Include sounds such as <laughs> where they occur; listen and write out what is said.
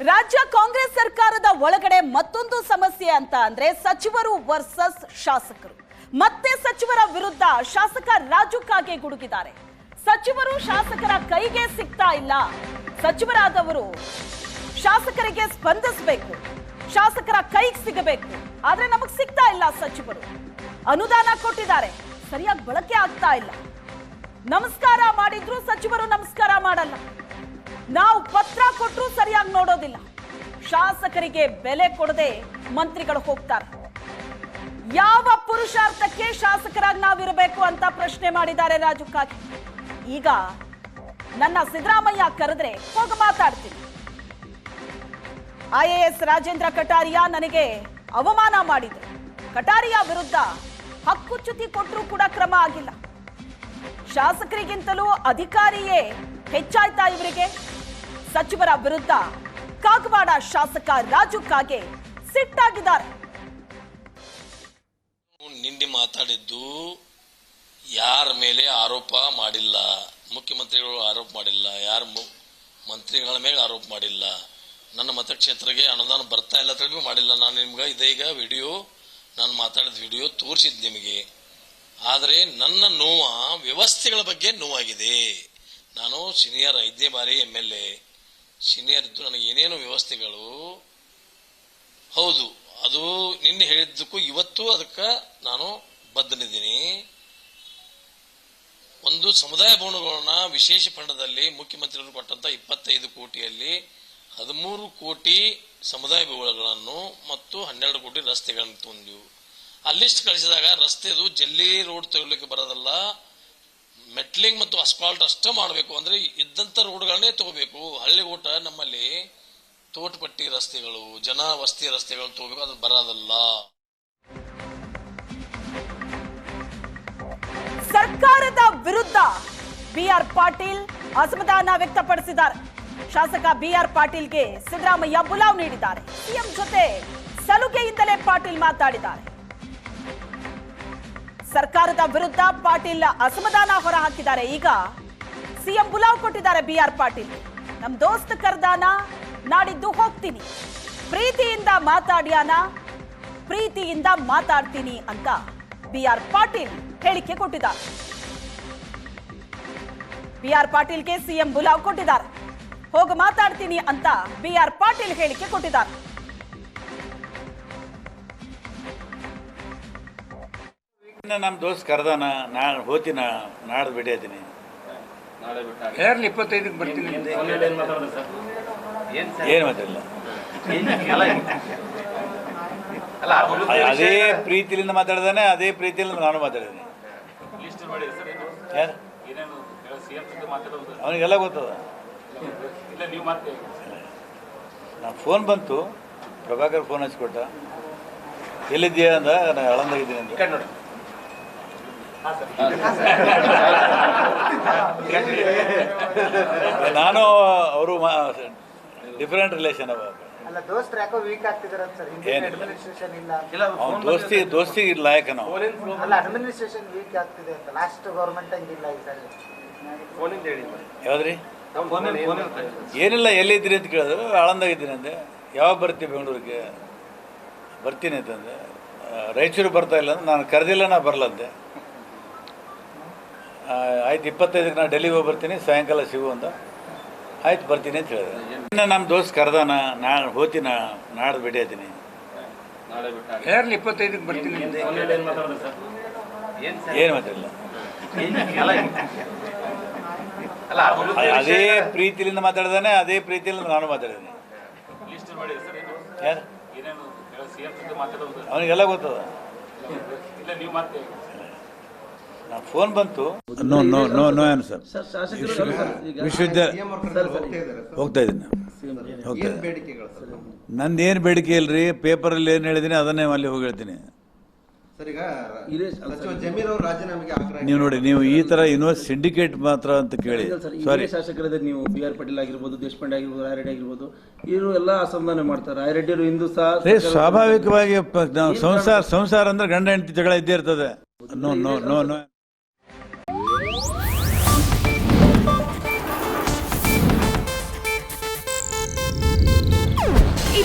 ರಾಜ್ಯ ಕಾಂಗ್ರೆಸ್ ಸರ್ಕಾರದ ಒಳಗಡೆ ಮತ್ತೊಂದು ಸಮಸ್ಯೆ ಅಂತ ಅಂದ್ರೆ ಸಚಿವರು ವರ್ಸಸ್ ಶಾಸಕರು. ಮತ್ತೆ ಸಚಿವರ ವಿರುದ್ಧ ಶಾಸಕ ರಾಜು ಕಾಗೆ ಗುಡುಗಿದ್ದಾರೆ. ಸಚಿವರು ಶಾಸಕರ ಕೈಗೆ ಸಿಗ್ತಾ ಇಲ್ಲ. ಸಚಿವರಾದವರು ಶಾಸಕರಿಗೆ ಸ್ಪಂದಿಸಬೇಕು. ಶಾಸಕರ ಕೈಗೆ ಸಿಗಬೇಕು. ಆದ್ರೆ ನಮಗ್ ಸಿಗ್ತಾ ಇಲ್ಲ ಸಚಿವರು. ಅನುದಾನ ಕೊಟ್ಟಿದ್ದಾರೆ. ಸರಿಯಾಗಿ ಬಳಕೆ ಆಗ್ತಾ ಇಲ್ಲ. ನಮಸ್ಕಾರ ಮಾಡಿದ್ರು ಸಚಿವರು ನಮಸ್ಕಾರ ಮಾಡಲ್ಲ. ನಾವು ಪತ್ರ ಕೊಟ್ಟರು ಸರಿಯಾಗಿ ನೋಡೋದಿಲ್ಲ. ಶಾಸಕರಿಗೆ ಬೆಲೆ ಕೊಡದೆ ಮಂತ್ರಿಗಳು ಹೋಗ್ತಾರೆ. ಯಾವ ಪುರುಷಾರ್ಥಕ್ಕೆ ಶಾಸಕರಾಗಿ ನಾವಿರಬೇಕು ಅಂತ ಪ್ರಶ್ನೆ ಮಾಡಿದ್ದಾರೆ ರಾಜು ಕಾಗೆ ಈಗ ನನ್ನ ಸಿದ್ದರಾಮಯ್ಯ ಕರೆದ್ರೆ ಹೋಗಿ ಮಾತಾಡ್ತೀನಿ. ಐಎಎಸ್ ರಾಜೇಂದ್ರ ಕಟಾರಿಯಾ ನನಗೆ ಅವಮಾನ ಮಾಡಿದ್ರು. ಕಟಾರಿಯಾ ವಿರುದ್ಧ ಹಕ್ಕುಚ್ಯುತಿ ಕೊಟ್ಟರೂ ಕೂಡ ಕ್ರಮ ಆಗಿಲ್ಲ. ಶಾಸಕರಿಗಿಂತಲೂ ಅಧಿಕಾರಿಯೇ ಹೆಚ್ಚಾಯ್ತಾ ಇವರಿಗೆ? ಸಚಿವರ ವಿರುದ್ಧ ಕಾಗವಾಡ ಶಾಸಕ ರಾಜು ಕಾಗೆ ಸಿಟ್ಟಾಗಿದ್ದಾರೆ. ನಿನ್ನೆ ಮಾತಾಡಿದ್ದು ಯಾರ ಮೇಲೆ ಆರೋಪ ಮಾಡಿಲ್ಲ. ಮುಖ್ಯಮಂತ್ರಿಗಳು ಆರೋಪ ಮಾಡಿಲ್ಲ. ಯಾರ ಮಂತ್ರಿಗಳ ಮೇಲೆ ಆರೋಪ ಮಾಡಿಲ್ಲ. ನನ್ನ ಮತಕ್ಷೇತ್ರಕ್ಕೆ ಅನುದಾನ ಬರ್ತಾ ಇಲ್ಲ ಅಂತ ಮಾಡಿಲ್ಲ. ನಾನು ನಿಮ್ಗೆ ಇದೀಗ ವಿಡಿಯೋ, ನಾನು ಮಾತಾಡಿದ ವಿಡಿಯೋ ತೋರಿಸಿದ್ದು ನಿಮಗೆ. ಆದರೆ ನನ್ನ ನೋವ ವ್ಯವಸ್ಥೆಗಳ ಬಗ್ಗೆ ನೋವಾಗಿದೆ. ನಾನು ಸೀನಿಯರ್ ಐದನೇ ಬಾರಿ ಎಂ ಎಲ್ ಎ ಸೀನಿಯರ್ ಇದ್ದು ನನಗೆ ಏನೇನು ವ್ಯವಸ್ಥೆಗಳು. ಹೌದು, ಅದು ನಿನ್ನೆ ಹೇಳಿದ್ದಕ್ಕೂ ಇವತ್ತು ಅದಕ್ಕೆ ನಾನು ಬದ್ಧನಿದ್ದೀನಿ. ಒಂದು ಸಮುದಾಯ ಭವನಗಳನ್ನ ವಿಶೇಷ ಫಂಡದಲ್ಲಿ ಮುಖ್ಯಮಂತ್ರಿಗಳು ಕೊಟ್ಟಂತ ಇಪ್ಪತ್ತೈದು ಕೋಟಿಯಲ್ಲಿ ಹದಿಮೂರು ಕೋಟಿ ಸಮುದಾಯ ಭವನಗಳನ್ನು ಮತ್ತು ಹನ್ನೆರಡು ಕೋಟಿ ರಸ್ತೆಗಳನ್ನು ತಂದೆವು. ಆ ಲಿಸ್ಟ್ ಕಳಿಸಿದಾಗ ರಸ್ತೆದು ಜಲ್ಲಿ ರೋಡ್ ತಗೊಳ್ಳಿಕ್ಕೆ ಬರೋದಲ್ಲ ಮೆಟ್ಲಿಂಗ್ ಮತ್ತು ಅಸ್ಫಾಲ್ಟ್ ಅಷ್ಟೇ ಮಾಡಬೇಕು. ಅಂದ್ರೆ ಇದ್ದಂತ ರೋಡ್ಗಳನ್ನೇ ತಗೋಬೇಕು. ಹಳ್ಳಿ ಊಟ ನಮ್ಮಲ್ಲಿ ತೋಟಪಟ್ಟಿ ರಸ್ತೆಗಳು, ಜನ ವಸ್ತಿ ರಸ್ತೆಗಳು ತಗೋಬೇಕು. ಅದು ಬರೋದಲ್ಲ. ಸರ್ಕಾರದ ವಿರುದ್ಧ ಬಿಆರ್ ಪಾಟೀಲ್ ಅಸಮಾಧಾನ ವ್ಯಕ್ತಪಡಿಸಿದ್ದಾರೆ. ಶಾಸಕ ಬಿಆರ್ ಪಾಟೀಲ್ಗೆ ಸಿದ್ದರಾಮಯ್ಯ ಬುಲಾವ್ ನೀಡಿದ್ದಾರೆ. ಸಿಎಂ ಜೊತೆ ಸಲುಗೆಯಿಂದಲೇ ಪಾಟೀಲ್ ಮಾತಾಡಿದ್ದಾರೆ. ಸರ್ಕಾರದ ವಿರುದ್ಧ ಪಾಟೀಲ್ ಅಸಮಾಧಾನ ಹೊರಹಾಕಿದ್ದಾರೆ. ಈಗ ಸಿಎಂ ಬುಲಾವ್ ಕೊಟ್ಟಿದ್ದಾರೆ ಬಿ ಆರ್ ಪಾಟೀಲ್. ನಮ್ ದೋಸ್ತ್ ಕರ್ದಾನ, ನಾಡಿದ್ದು ಹೋಗ್ತೀನಿ. ಪ್ರೀತಿಯಿಂದ ಮಾತಾಡ್ಯಾನ, ಪ್ರೀತಿಯಿಂದ ಮಾತಾಡ್ತೀನಿ ಅಂತ ಬಿ ಆರ್ ಪಾಟೀಲ್ ಹೇಳಿಕೆ ಕೊಟ್ಟಿದ್ದಾರೆ. ಬಿ ಆರ್ ಪಾಟೀಲ್ಗೆ ಸಿಎಂ ಬುಲಾವ್ ಕೊಟ್ಟಿದ್ದಾರೆ. ಹೋಗಿ ಮಾತಾಡ್ತೀನಿ ಅಂತ ಬಿ ಆರ್ ಪಾಟೀಲ್ ಹೇಳಿಕೆ ಕೊಟ್ಟಿದ್ದಾರೆ. ಇನ್ನು ನಮ್ಮ ದೋಸ್ತ್ ಕರ್ದಾನ ನಾ ಹೋತಿನ ನಾಡ್ದು ಬಿಟ್ಟಿದ್ದೀನಿ. ಹೇರ್ಲಿ ಇಪ್ಪತ್ತೈದಕ್ಕೆ ಬರ್ತೀನಿ? ಏನು ಮಾತಿಲ್ಲ ಅದೇ ಪ್ರೀತಿಲಿಂದ ಮಾತಾಡ್ದಾನೆ ಅದೇ ಪ್ರೀತಿಲಿಂದ ನಾನು ಮಾತಾಡಿದ್ದೀನಿ. ಯಾರು? ಅವನಿಗೆಲ್ಲ ಗೊತ್ತದ. ನಾನು ಫೋನ್ ಬಂತು ಪ್ರಭಾಕರ್ ಫೋನ್ ಹಚ್ಕೊಟ್ಟ. ಎಲ್ಲಿದ್ದೀಯ ಅಂದ ನಾನು ಹಳಂದಾಗಿದ್ದೀನಿ ಅಂತ. <laughs> ನಾನು ಅವರು ಡಿಫ್ರೆಂಟ್ ರಿಲೇಷನ್ ಅವ ದೋಸ್ತಿ ದೋಸ್ತಿಗೆ ಲಾಯಕ ನಾವು? ಯಾವ್ದ್ರಿ? ಏನಿಲ್ಲ ಎಲ್ಲಿದ್ದೀರಿ ಅಂತ ಕೇಳಿದ್ರು ಆಳಂದಾಗಿದ್ದೀನಿ ಅಂದೆ. ಯಾವಾಗ ಬರ್ತೀವಿ ಬೆಂಗಳೂರಿಗೆ? ಬರ್ತೀನಿ ಅಂತಂದೆ. ರೈಚೂರು ರಾಯಚೂರು ಬರ್ತಾ ಇಲ್ಲ ಅಂದ್ರೆ ನಾನು ಕರೆದಿಲ್ಲ ನಾ ಬರಲಂದೆ ಆ, ಆಯ್ತು ಇಪ್ಪತ್ತೈದಕ್ಕೆ ನಾನು ಡೆಲ್ಲಿಗೆ ಹೋಗಿ ಬರ್ತೀನಿ ಸಾಯಂಕಾಲ ಸಿಗು ಅಂತ. ಆಯ್ತು ಬರ್ತೀನಿ ಅಂತ ಹೇಳಿದೆ ಇನ್ನು ನಮ್ಮ ದೋಸ್ತ್ ಕರ್ದಾನ ನಾ ಹೋತಿನ ನಾಡ್ದು ಬಿಟ್ಟಿದ್ದೀನಿ ಯಾರಲ್ಲಿ ಇಪ್ಪತ್ತೈದಕ್ಕೆ ಬರ್ತೀನಿ ಏನು ಮಾತಾಡಿಲ್ಲ ಅದೇ ಪ್ರೀತಿಲಿಂದ ಮಾತಾಡ್ದಾನೆ ಅದೇ ಪ್ರೀತಿಲಿಂದ ನಾನು ಮಾತಾಡಿದ್ದೀನಿ. ಯಾರು? ಅವನಿಗೆಲ್ಲ ಗೊತ್ತದ. ಫೋನ್ ಬಂತು. No no no no answer ವಿಶ್ವವಿದ್ಯಾಲಯ ಹೋಗ್ತಾ ಇದ್ದೀನಿ. ಹೋಗ್ತಾ ನಂದು ಏನು ಬೇಡಿಕೆ ಇಲ್ರಿ? ಪೇಪರಲ್ಲಿ ಏನು ಹೇಳಿದ್ದೀನಿ ಅದನ್ನೇ ಅಲ್ಲಿ ಹೋಗಿ ಹೇಳ್ತೀನಿ ಸರ್ ಈಗ ಸಚಿವ ಜಮೀರ್ ಅವರು ರಾಜೀನಾಮೆಗೆ ಆಗ್ರಹ ನೀವು ನೋಡಿ ನೀವು ಈ ತರ ಯೂನಿವರ್ಸ್ ಸಿಂಡಿಕೇಟ್ ಮಾತ್ರ ಅಂತ ಕೇಳಿ. ಸಾರಿ ಶಾಸಕರದ ನೀವು ಬಿ ಆರ್ ಪಾಟೀಲ್ ಆಗಿರ್ಬೋದು ದೇಶಪಾಂಡೆ ಆಗಿರ್ಬೋದು ಆರ್ರೆಡ್ಡಿ ಆಗಿರ್ಬೋದು ಇವರು ಎಲ್ಲ ಅಸಮಾಧಾನ ಮಾಡ್ತಾರೆ. ಆರ್ರೆಡ್ಡಿಯವರು ಹಿಂದೂ ಸಹ ಸ್ವಾಭಾವಿಕವಾಗಿ ನಾವು ಸಂಸಾರ ಸಂಸಾರ ಅಂದ್ರೆ ಗಂಡ ಹೆಂಡತಿ ಜಗಳ ಇದ್ದೇ ಇರ್ತದೆ. No no no no